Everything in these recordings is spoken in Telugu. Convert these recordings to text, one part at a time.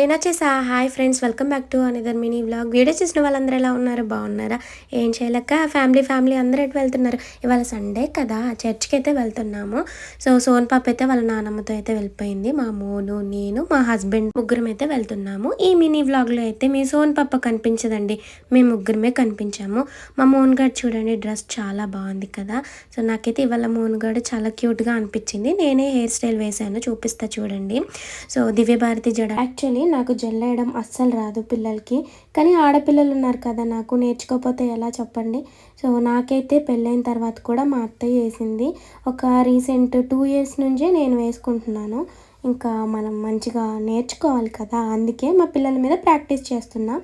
నేను వచ్చేసా hi friends welcome back to another mini blog video చేసిన వాళ్ళందరూ ఎలా ఉన్నారు? బాగున్నారా? ఏం చేయలేక ఫ్యామిలీ ఫ్యామిలీ అందరూ ఎటు వెళ్తున్నారు? ఇవాళ సండే కదా చర్చ్కి అయితే వెళ్తున్నాము. సో సోన్ పాప అయితే వాళ్ళ నానమ్మతో అయితే వెళ్ళిపోయింది. మా మోను నేను మా హస్బెండ్ ముగ్గురం అయితే వెళ్తున్నాము. ఈ మినీ వ్లాగ్లో అయితే మీ సోన్ పాప కనిపించదండి. మేము ముగ్గురమే కనిపించాము. మా మోన్ గారు చూడండి డ్రెస్ చాలా బాగుంది కదా. సో నాకైతే ఇవాళ మోన్ గారు చాలా క్యూట్గా అనిపించింది. నేనే హెయిర్ స్టైల్ వేసాను చూపిస్తా చూడండి. సో దివ్య భారతి జడ. యాక్చువల్లీ నాకు జల్లేయడం అస్సలు రాదు పిల్లలకి. కానీ ఆడపిల్లలు ఉన్నారు కదా నాకు నేర్చుకోకపోతే ఎలా చెప్పండి? సో నాకైతే పెళ్ళైన తర్వాత కూడా మా అత్తయ్య వేసింది. ఒక రీసెంట్ టూ ఇయర్స్ నుంచే నేను వేసుకుంటున్నాను. ఇంకా మనం మంచిగా నేర్చుకోవాలి కదా అందుకే మా పిల్లల మీద ప్రాక్టీస్ చేస్తున్నా.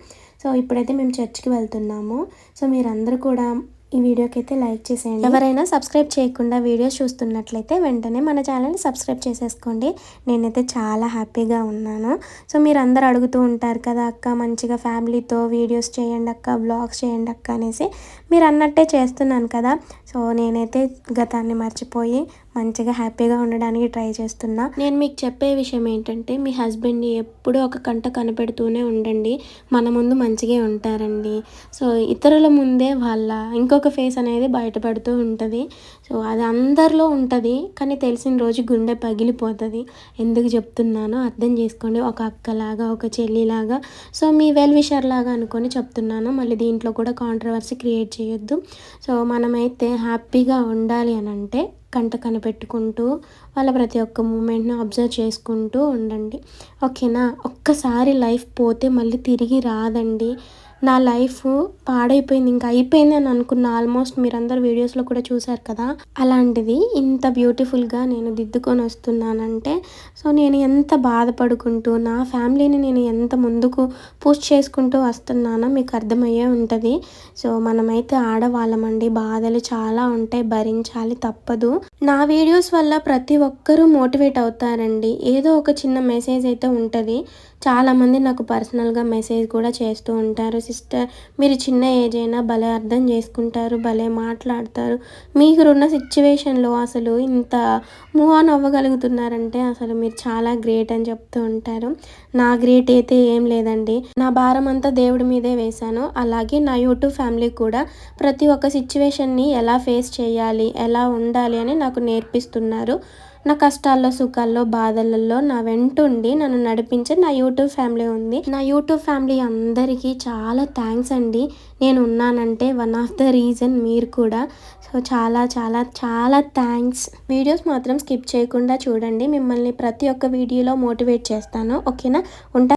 సో ఇప్పుడైతే మేము చర్చ్కి వెళ్తున్నాము. సో మీరందరూ కూడా ఈ వీడియోకి అయితే లైక్ చేసేయండి. ఎవరైనా సబ్స్క్రైబ్ చేయకుండా వీడియోస్ చూస్తున్నట్లయితే వెంటనే మన ఛానల్ని సబ్స్క్రైబ్ చేసేసుకోండి. నేనైతే చాలా హ్యాపీగా ఉన్నాను. సో మీరు అందరు అడుగుతూ ఉంటారు కదా అక్క మంచిగా ఫ్యామిలీతో వీడియోస్ చేయండి అక్క బ్లాగ్స్ చేయండి అక్క అనేసి. మీరు అన్నట్టే చేస్తున్నాను కదా. సో నేనైతే గతాన్ని మర్చిపోయి మంచిగా హ్యాపీగా ఉండడానికి ట్రై చేస్తున్నా. నేను మీకు చెప్పే విషయం ఏంటంటే మీ హస్బెండ్ని ఎప్పుడూ ఒక కంట కనిపెడుతూనే ఉండండి. మన ముందు మంచిగా ఉంటారండి. సో ఇతరుల ముందే వాళ్ళ ఇంకొక ఫేస్ అనేది బయటపడుతూ ఉంటుంది. సో అది అందరిలో ఉంటుంది కానీ తెలిసిన రోజు గుండె పగిలిపోతుంది. ఎందుకు చెప్తున్నానో అర్థం చేసుకోండి. ఒక అక్కలాగా ఒక చెల్లిలాగా. సో మీ వెల్ విషర్ లాగా అనుకొని చెప్తున్నాను. మళ్ళీ దీంట్లో కూడా కాంట్రవర్సీ క్రియేట్ చేయొద్దు. సో మనమైతే హ్యాపీగా ఉండాలి అని అంటే కంట కనిపెట్టుకుంటూ వాళ్ళ ప్రతి ఒక్క మూమెంట్ను అబ్జర్వ్ చేసుకుంటూ ఉండండి. ఓకేనా? ఒక్కసారి లైఫ్ పోతే మళ్ళీ తిరిగి రాదండి. నా లైఫ్ పాడైపోయింది ఇంకా అయిపోయింది అని అనుకున్న ఆల్మోస్ట్ మీరందరు వీడియోస్లో కూడా చూసారు కదా. అలాంటిది ఇంత బ్యూటిఫుల్గా నేను దిద్దుకొని వస్తున్నానంటే సో నేను ఎంత బాధపడుకుంటూ నా ఫ్యామిలీని నేను ఎంత ముందుకు పూజ చేసుకుంటూ వస్తున్నానో మీకు అర్థమయ్యే ఉంటుంది. సో మనమైతే ఆడవాళ్ళమండి బాధలు చాలా ఉంటాయి భరించాలి తప్పదు. నా వీడియోస్ వల్ల ప్రతి ఒక్కరూ మోటివేట్ అవుతారండి. ఏదో ఒక చిన్న మెసేజ్ అయితే ఉంటుంది. చాలామంది నాకు పర్సనల్గా మెసేజ్ కూడా చేస్తూ ఉంటారు. సిస్టర్ మీరు చిన్న ఏజ్ అయినా భలే అర్థం చేసుకుంటారు భలే మాట్లాడతారు. మీకున్న సిచ్యువేషన్లో అసలు ఇంత మూవ్ ఆన్ అవ్వగలుగుతున్నారంటే అసలు మీరు చాలా గ్రేట్ అని చెప్తూ ఉంటారు. నా గ్రేట్ అయితే ఏం లేదండి. నా భారం అంతా దేవుడి మీదే వేశాను. అలాగే నా యూట్యూబ్ ఫ్యామిలీ కూడా ప్రతి ఒక్క సిచ్యువేషన్ని ఎలా ఫేస్ చేయాలి ఎలా ఉండాలి అని నాకు నేర్పిస్తున్నారు. నా కష్టాల్లో సుఖాల్లో బాధలలో నా వెంటుండి నన్ను నడిపించే నా యూట్యూబ్ ఫ్యామిలీ ఉంది. నా యూట్యూబ్ ఫ్యామిలీ అందరికీ చాలా థ్యాంక్స్ అండి. నేను ఉన్నానంటే వన్ ఆఫ్ ద రీజన్ మీరు కూడా. సో చాలా చాలా చాలా థ్యాంక్స్. వీడియోస్ మాత్రం స్కిప్ చేయకుండా చూడండి. మిమ్మల్ని ప్రతి ఒక్క వీడియోలో మోటివేట్ చేస్తాను. ఓకేనా? ఉంటా